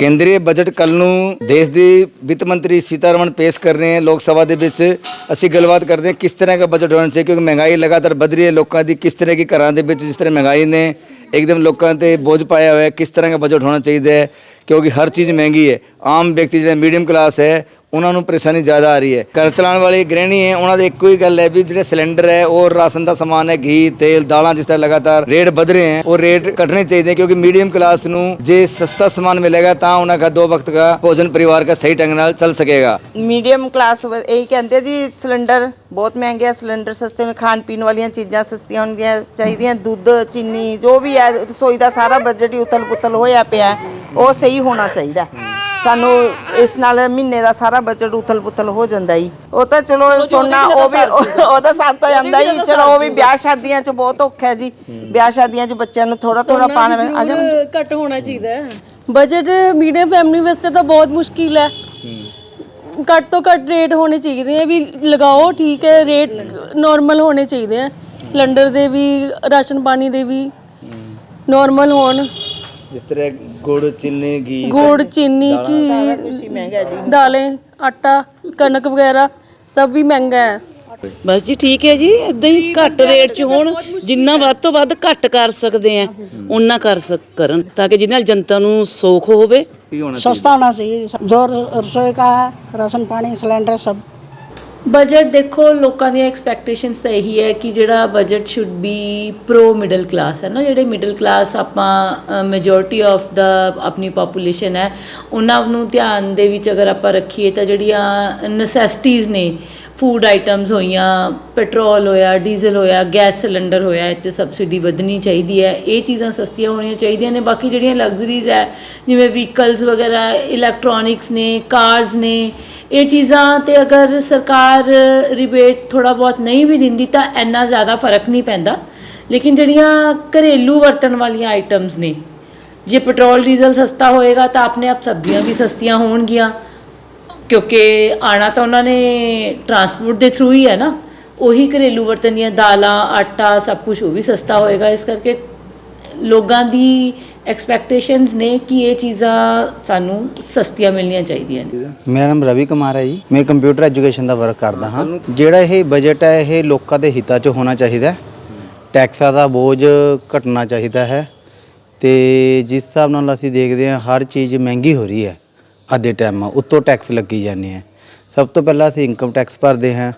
ਕੇਂਦਰੀ ਬਜਟ ਕੱਲ ਨੂੰ ਦੇਸ਼ ਦੀ ਵਿੱਤ ਮੰਤਰੀ ਸੀਤਾਰਮਨ ਪੇਸ਼ ਕਰ ਰਹੇ ਹਨ ਲੋਕ ਸਭਾ ਦੇ ਵਿੱਚ। ਅਸੀਂ ਗੱਲਬਾਤ ਕਰਦੇ ਹਾਂ ਕਿਸ ਤਰ੍ਹਾਂ ਦਾ ਬਜਟ ਹੋਣਾ ਚਾਹੀਦਾ, ਕਿਉਂਕਿ ਮਹਿੰਗਾਈ ਲਗਾਤਾਰ ਵਧ ਰਹੀ ਹੈ। ਲੋਕਾਂ ਦੀ ਕਿਸ ਤਰ੍ਹਾਂ ਕੀ ਘਰਾਂ ਦੇ ਵਿੱਚ ਜਿਸ ਤਰ੍ਹਾਂ ਮਹਿੰਗਾਈ ਨੇ ਇੱਕਦਮ ਲੋਕਾਂ ਤੇ ਬੋਝ ਪਾਇਆ ਹੋਇਆ ਹੈ, ਕਿਸ ਤਰ੍ਹਾਂ ਦਾ ਬਜਟ ਹੋਣਾ ਚਾਹੀਦਾ ਹੈ, ਕਿਉਂਕਿ ਹਰ ਚੀਜ਼ ਮਹਿੰਗੀ ਹੈ। ਆਮ ਵਿਅਕਤੀ ਜਿਹੜਾ ਮੀਡੀਅਮ ਕਲਾਸ ਹੈ ਉਹਨਾਂ ਨੂੰ ਪਰੇਸ਼ਾਨੀ ਜ਼ਿਆਦਾ ਆ ਰਹੀ ਹੈ। ਘਰ ਚਲਾਉਣ ਵਾਲੀ ਗ੍ਰਹਿਣੀ ਹੈ, ਉਹਨਾਂ ਦੀ ਇੱਕੋ ਹੀ ਗੱਲ ਹੈ ਵੀ ਜਿਹੜੇ ਸਿਲੰਡਰ ਹੈ, ਉਹ ਰਾਸ਼ਨ ਦਾ ਸਮਾਨ ਹੈ, ਘੀ, ਤੇਲ, ਦਾਲਾਂ ਜਿਸ ਤਰ੍ਹਾਂ ਲਗਾਤਾਰ ਰੇਟ ਵਧ ਰਹੇ ਹਨ ਉਹ ਰੇਟ ਘਟਣੇ ਚਾਹੀਦੇ ਕਿਉਂਕਿ ਮੀਡੀਅਮ ਕਲਾਸ ਨੂੰ ਜੇ ਸਸਤਾ ਸਮਾਨ ਮਿਲੇਗਾ ਤਾਂ ਉਹਨਾਂ ਦਾ ਦੋ ਵਕਤ ਦਾ ਭੋਜਨ ਪਰਿਵਾਰ ਦਾ ਸਹੀ ਢੰਗ ਨਾਲ ਚੱਲ ਸਕੇਗਾ। ਮੀਡੀਅਮ ਕਲਾਸ ਇਹੀ ਕਹਿੰਦੇ ਜੀ, ਸਿਲੰਡਰ ਬਹੁਤ ਮਹਿੰਗੇ ਆ, ਸਿਲੰਡਰ ਸਸਤੇ ਵਿੱਚ ਖਾਣ ਪੀਣ ਵਾਲੀਆਂ ਚੀਜ਼ਾਂ ਸਸਤੀਆਂ ਹੁੰਦੀਆਂ ਚਾਹੀਦੀਆਂ, ਦੁੱਧ, ਚੀਨੀ, ਜੋ ਵੀ ਹੈ, ਰਸੋਈ ਦਾ ਸਾਰਾ ਬਜਟ ਹੀ ਉਤਲ ਪੁਤਲ ਹੋਇਆ ਪਿਆ ਉਹ ਸਹੀ ਹੋਣਾ ਚਾਹੀਦਾ। ਸਾਨੂੰ ਇਸ ਨਾਲ ਮਹੀਨੇ ਦਾ ਸਾਰਾ ਬਜਟ ਉਤਲ ਪੁਤਲ ਹੋ ਜਾਂਦਾ ਹੀ ਉਹ ਤਾਂ ਚਲੋ ਸੋਨਾ ਉਹ ਵੀ ਉਹ ਤਾਂ ਸਰਤਾ ਜਾਂਦਾ ਹੀ। ਚਲੋ ਉਹ ਵੀ ਵਿਆਹ ਸ਼ਾਦੀਆਂ 'ਚ ਬਹੁਤ ਔਖਾ ਹੈ ਜੀ। ਵਿਆਹ ਸ਼ਾਦੀਆਂ 'ਚ ਬੱਚਿਆਂ ਨੂੰ ਥੋੜਾ ਥੋੜਾ ਪਾਣਾ ਆ ਜਾ ਘੱਟ ਹੋਣਾ ਚਾਹੀਦਾ ਹੈ। ਬਜਟ ਮੀਡੀਅਮ ਫੈਮਿਲੀ ਵਾਸਤੇ ਤਾਂ ਬਹੁਤ ਮੁਸ਼ਕਿਲ ਹੈ। ਘੱਟ ਤੋਂ ਘੱਟ ਰੇਟ ਹੋਣੇ ਚਾਹੀਦੇ ਆ ਵੀ ਲਗਾਓ ਠੀਕ ਹੈ। ਰੇਟ ਨਾਰਮਲ ਹੋਣੇ ਚਾਹੀਦੇ ਆ ਸਿਲੰਡਰ ਦੇ ਵੀ ਰਾਸ਼ਨ ਪਾਣੀ ਦੇ ਵੀ ਨਾਰਮਲ ਹੋਣ। ਜਿਸ ਤਰ੍ਹਾਂ ਗੁੜ ਚੀਨੀ ਘੀ ਗੁੜ ਚੀਨੀ ਕੀ ਮਹਿੰਗਾ ਜੀ ਦਾਲੇ ਆਟਾ ਕਣਕ ਵਗੈਰਾ ਸਭ ਵੀ ਮਹਿੰਗਾ ਹੈ ਬਸ ਜੀ ਠੀਕ ਹੈ ਜੀ ਇਦਾਂ ਹੀ ਘੱਟ ਰੇਟ 'ਚ ਹੋਣ ਜਿੰਨਾ ਵੱਧ ਤੋਂ ਵੱਧ ਘੱਟ ਕਰ ਸਕਦੇ ਆ ਉਹਨਾਂ ਕਰ ਸਕ ਕਰਨ ਤਾਂ ਕਿ ਜਿਹਦੇ ਨਾਲ ਜਨਤਾ ਨੂੰ ਸੌਖ ਹੋਵੇ ਕੀ ਹੋਣਾ सस्ता होना चाहिए जो रसोई का है राशन पानी सिलेंडर सब ਬਜਟ ਦੇਖੋ, ਲੋਕਾਂ ਦੀਆਂ ਐਕਸਪੈਕਟੇਸ਼ਨਸ ਤਾਂ ਇਹੀ ਹੈ ਕਿ ਜਿਹੜਾ budget should be pro middle class ਹੈ ਨਾ, ਜਿਹੜੇ ਮਿਡਲ ਕਲਾਸ ਆਪਾਂ ਮੈਜੋਰਟੀ ਆਫ ਦਾ ਆਪਣੀ ਪੋਪੂਲੇਸ਼ਨ ਹੈ, ਉਹਨਾਂ ਨੂੰ ਧਿਆਨ ਦੇ ਵਿੱਚ ਅਗਰ ਆਪਾਂ ਰੱਖੀਏ ਤਾਂ ਜਿਹੜੀਆਂ ਨੈਸੈਸਿਟੀਜ਼ ਨੇ ਫੂਡ ਆਈਟਮਸ ਹੋਈਆਂ ਪੈਟਰੋਲ ਹੋਇਆ ਡੀਜ਼ਲ ਹੋਇਆ ਗੈਸ ਸਿਲੰਡਰ ਹੋਇਆ, ਇੱਥੇ ਸਬਸਿਡੀ ਵਧਣੀ ਚਾਹੀਦੀ ਹੈ, ਇਹ ਚੀਜ਼ਾਂ ਸਸਤੀਆਂ ਹੋਣੀਆਂ ਚਾਹੀਦੀਆਂ ਨੇ, ਬਾਕੀ ਜਿਹੜੀਆਂ ਲਗਜ਼ਰੀਜ਼ ਹੈ, ਜਿਵੇਂ ਵਹੀਕਲਸ ਵਗੈਰਾ ਇਲੈਕਟ੍ਰੋਨਿਕਸ ਨੇ ਕਾਰਸ ਨੇ ਇਹ ਚੀਜ਼ਾਂ ਤੇ ਅਗਰ ਸਰਕਾਰ ਰਿਬੇਟ ਥੋੜਾ ਬਹੁਤ ਨਹੀਂ ਵੀ ਦਿੰਦੀ ਤਾਂ ਇੰਨਾ ਜ਼ਿਆਦਾ ਫ਼ਰਕ ਨਹੀਂ ਪੈਂਦਾ। ਲੇਕਿਨ ਜਿਹੜੀਆਂ ਘਰੇਲੂ ਵਰਤਣ ਵਾਲੀਆਂ ਆਈਟਮਸ ਨੇ, ਜੇ ਪੈਟਰੋਲ ਡੀਜ਼ਲ ਸਸਤਾ ਹੋਏਗਾ ਤਾਂ ਆਪਣੇ ਆਪ ਸਬਜ਼ੀਆਂ ਵੀ ਸਸਤੀਆਂ ਹੋਣਗੀਆਂ। ਕਿਉਂਕਿ ਆਣਾ ਤਾਂ ਉਹਨਾਂ ਨੇ ਟਰਾਂਸਪੋਰਟ ਦੇ ਥਰੂ ਹੀ ਹੈ ਨਾ। ਉਹੀ ਘਰੇਲੂ ਵਰਤਣ ਦੀਆਂ ਦਾਲਾਂ, ਆਟਾ ਸਭ ਕੁਝ ਉਹ ਵੀ ਸਸਤਾ ਹੋਏਗਾ। ਇਸ ਕਰਕੇ ਲੋਕਾਂ ਦੀ ਐਕਸਪੈਕਟੇਸ਼ਨਸ ਨੇ ਕਿ ਇਹ ਚੀਜ਼ਾਂ ਸਾਨੂੰ ਸਸਤੀਆਂ ਮਿਲਣੀਆਂ ਚਾਹੀਦੀਆਂ ਨੇ। ਮੇਰਾ ਨਾਮ ਰਵੀ ਕੁਮਾਰ ਹੈ ਜੀ। ਮੈਂ ਕੰਪਿਊਟਰ ਐਜੂਕੇਸ਼ਨ ਦਾ ਵਰਕ ਕਰਦਾ ਹਾਂ। ਜਿਹੜਾ ਇਹ ਬਜਟ ਹੈ, ਇਹ ਲੋਕਾਂ ਦੇ ਹਿੱਤਾਂ 'ਚ ਹੋਣਾ ਚਾਹੀਦਾ ਹੈ। ਟੈਕਸਾਂ ਦਾ ਬੋਝ ਘਟਣਾ ਚਾਹੀਦਾ ਹੈ। ਤੇ ਜਿਸ ਹਿਸਾਬ ਨਾਲ ਅਸੀਂ ਦੇਖਦੇ ਹਾਂ, ਹਰ ਚੀਜ਼ ਮਹਿੰਗੀ ਹੋ ਰਹੀ ਹੈ। ਅੱਜ ਦੇ ਟਾਈਮ ਉੱਤੋਂ ਟੈਕਸ ਲੱਗੀ ਜਾਂਦੇ ਆ। ਸਭ ਤੋਂ ਪਹਿਲਾਂ ਅਸੀਂ ਇਨਕਮ ਟੈਕਸ ਭਰਦੇ ਹਾਂ।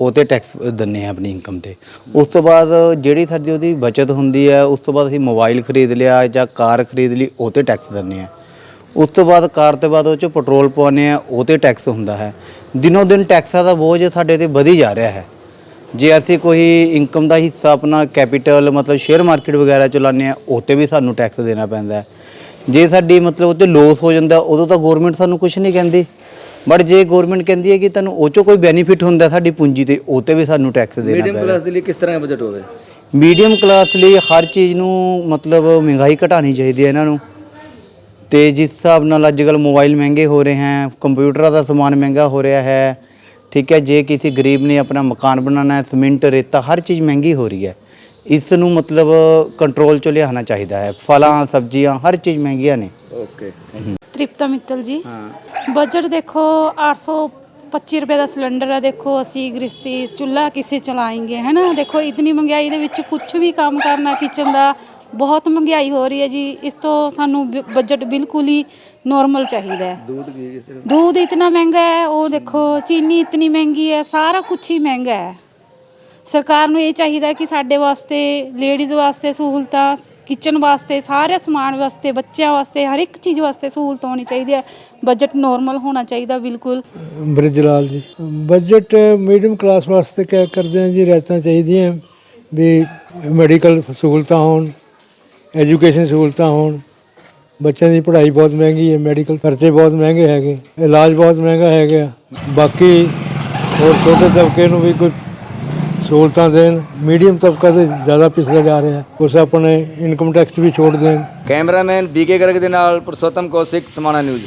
ਉਹ ਤੇ ਟੈਕਸ ਦਿੰਦੇ ਹਾਂ ਆਪਣੀ ਇਨਕਮ ਤੇ। ਉਸ ਤੋਂ ਬਾਅਦ ਜਿਹੜੀ ਸਾਡੀ ਉਹਦੀ ਬਚਤ ਹੁੰਦੀ ਹੈ, ਉਸ ਤੋਂ ਬਾਅਦ ਅਸੀਂ ਮੋਬਾਈਲ ਖਰੀਦ ਲਿਆ ਜਾਂ ਕਾਰ ਖਰੀਦ ਲਈ, ਉਹ ਤੇ ਟੈਕਸ ਦਿੰਦੇ ਹਾਂ। ਉਸ ਤੋਂ ਬਾਅਦ ਕਾਰ ਤੋਂ ਬਾਅਦ ਉਹ 'ਚ ਪੈਟਰੋਲ ਪਵਾਉਂਦੇ ਆ ਉਹ ਤੇ ਟੈਕਸ ਹੁੰਦਾ ਹੈ। ਦਿਨੋ ਦਿਨ ਟੈਕਸਾਂ ਦਾ ਬੋਝ ਸਾਡੇ ਤੇ ਵਧੀ ਜਾ ਰਿਹਾ ਹੈ। ਜੇ ਅਸੀਂ ਕੋਈ ਇਨਕਮ ਦਾ ਹਿੱਸਾ ਆਪਣਾ ਕੈਪੀਟਲ ਮਤਲਬ ਸ਼ੇਅਰ ਮਾਰਕੀਟ ਵਗੈਰਾ ਚਲਾਉਂਦੇ ਆ ਉਹ ਤੇ ਵੀ ਸਾਨੂੰ ਟੈਕਸ ਦੇਣਾ ਪੈਂਦਾ ਜੇ ਸਾਡੀ ਮਤਲਬ ਉਹ 'ਤੇ ਲੋਸ ਹੋ ਜਾਂਦਾ, ਉਦੋਂ ਤਾਂ ਗਵਰਨਮੈਂਟ ਸਾਨੂੰ ਕੁਝ ਨਹੀਂ ਕਹਿੰਦੀ। ਬਟ ਜੇ ਗਵਰਨਮੈਂਟ ਕਹਿੰਦੀ ਹੈ ਕਿ ਤੁਹਾਨੂੰ ਉਹ 'ਚੋਂ ਕੋਈ ਬੈਨੀਫਿਟ ਹੁੰਦਾ ਸਾਡੀ ਪੂੰਜੀ ਤੇ ਉਹ ਤੇ ਵੀ ਸਾਨੂੰ ਟੈਕਸ ਦੇਣਾ ਮੀਡੀਅਮ ਕਲਾਸ ਦੇ ਲਈ ਕਿਸ ਤਰ੍ਹਾਂ ਦਾ ਬਜਟ ਹੋਵੇ? ਮੀਡੀਅਮ ਕਲਾਸ ਲਈ ਹਰ ਚੀਜ਼ ਨੂੰ ਮਤਲਬ ਮਹਿੰਗਾਈ ਘਟਾਣੀ ਚਾਹੀਦੀ ਹੈ ਇਹਨਾਂ ਨੂੰ। ਤੇ ਜਿਸ ਹਿਸਾਬ ਨਾਲ ਅੱਜ ਕੱਲ੍ਹ ਮੋਬਾਈਲ ਮਹਿੰਗੇ ਹੋ ਰਹੇ ਹਨ ਕੰਪਿਊਟਰਾਂ ਦਾ ਸਮਾਨ ਮਹਿੰਗਾ ਹੋ ਰਿਹਾ ਹੈ ਠੀਕ ਹੈ ਜੇ ਕਿਸੇ ਗਰੀਬ ਨੇ ਆਪਣਾ ਮਕਾਨ ਬਣਾਉਣਾ ਹੈ ਸੀਮਿੰਟ ਰੇਤਾ ਹਰ ਚੀਜ਼ ਮਹਿੰਗੀ ਹੋ ਰਹੀ ਹੈ। ਇਸ ਨੂੰ ਮਤਲਬ ਕੰਟਰੋਲ 'ਚ ਲਿਆਉਣਾ ਚਾਹੀਦਾ ਹੈ। ਫਲਾਂ ਸਬਜ਼ੀਆਂ ਹਰ ਚੀਜ਼ ਮਹਿੰਗੀਆਂ ਨੇ। ਓਕੇ ਤ੍ਰਿਪਤਾ ਮਿੱਤਲ ਜੀ ਬਜਟ ਦੇਖੋ 825 ਰੁਪਏ ਦਾ ਸਿਲੰਡਰ ਹੈ ਦੇਖੋ ਅਸੀਂ ਗ੍ਰਸਤੀ ਚੁੱਲ੍ਹਾ ਕਿਸੇ ਚਲਾਏਂਗੇ ਹੈ ਨਾ ਦੇਖੋ ਇਤਨੀ ਮਹਿੰਗਾਈ ਦੇ ਵਿੱਚ ਕੁਝ ਵੀ ਕੰਮ ਕਰਨਾ ਕਿਚਨ ਦਾ ਬਹੁਤ ਮਹਿੰਗਾਈ ਹੋ ਰਹੀ ਹੈ ਜੀ ਇਸ ਤੋਂ ਸਾਨੂੰ ਬ- ਬਜਟ ਬਿਲਕੁਲ ਹੀ ਨਾਰਮਲ ਚਾਹੀਦਾ ਹੈ दूध घी जिस तरह दूध इतना महंगा है ਉਹ ਦੇਖੋ ਚੀਨੀ ਇਤਨੀ ਮਹਿੰਗੀ ਹੈ ਸਾਰਾ ਕੁਝ ਹੀ ਮਹਿੰਗਾ ਹੈ ਸਰਕਾਰ ਨੂੰ ਇਹ ਚਾਹੀਦਾ ਕਿ ਸਾਡੇ ਵਾਸਤੇ ਲੇਡੀਜ਼ ਵਾਸਤੇ ਸਹੂਲਤਾਂ ਕਿਚਨ ਵਾਸਤੇ, ਸਾਰੇ ਸਮਾਨ ਵਾਸਤੇ, ਬੱਚਿਆਂ ਵਾਸਤੇ, ਹਰ ਇੱਕ ਚੀਜ਼ ਵਾਸਤੇ ਸਹੂਲਤ ਹੋਣੀ ਚਾਹੀਦੀ ਹੈ। ਬਜਟ ਨੋਰਮਲ ਹੋਣਾ ਚਾਹੀਦਾ ਬਿਲਕੁਲ। Bridge Lal ji budget medium class ਵਾਸਤੇ ਕਿਆ ਕਰਦੇ ਆ ਜੀ? ਰਾਇਤਾਂ ਚਾਹੀਦੀਆਂ, ਵੀ ਮੈਡੀਕਲ ਸਹੂਲਤਾਂ ਹੋਣ ਐਜੂਕੇਸ਼ਨ ਸਹੂਲਤਾਂ ਹੋਣ। ਬੱਚਿਆਂ ਦੀ ਪੜ੍ਹਾਈ ਬਹੁਤ ਮਹਿੰਗੀ ਹੈ ਮੈਡੀਕਲ ਖਰਚੇ ਬਹੁਤ ਮਹਿੰਗੇ ਹੈਗੇ, ਇਲਾਜ ਬਹੁਤ ਮਹਿੰਗਾ ਹੈਗਾ। ਬਾਕੀ ਹੋਰ ਛੋਟੇ ਤਬਕੇ ਨੂੰ ਵੀ ਕੋਈ ਸਹੂਲਤਾਂ ਦੇਣ, ਮੀਡੀਅਮ ਤਬਕਾ ਤੇ ਜ਼ਿਆਦਾ ਪਿਛੜਾ ਜਾ ਰਿਹਾ ਕੁਛ ਆਪਣੇ ਇਨਕਮ ਟੈਕਸ ਵੀ ਛੋੜ ਦੇਣ। ਕੈਮਰਾਮੈਨ ਬੀਕੇ ਗਰਗ ਦੇ ਨਾਲ ਪੁਰਸ਼ੋਤਮ ਕੌਸ਼ਿਕ, ਸਮਾਣਾ ਨਿਊਜ਼।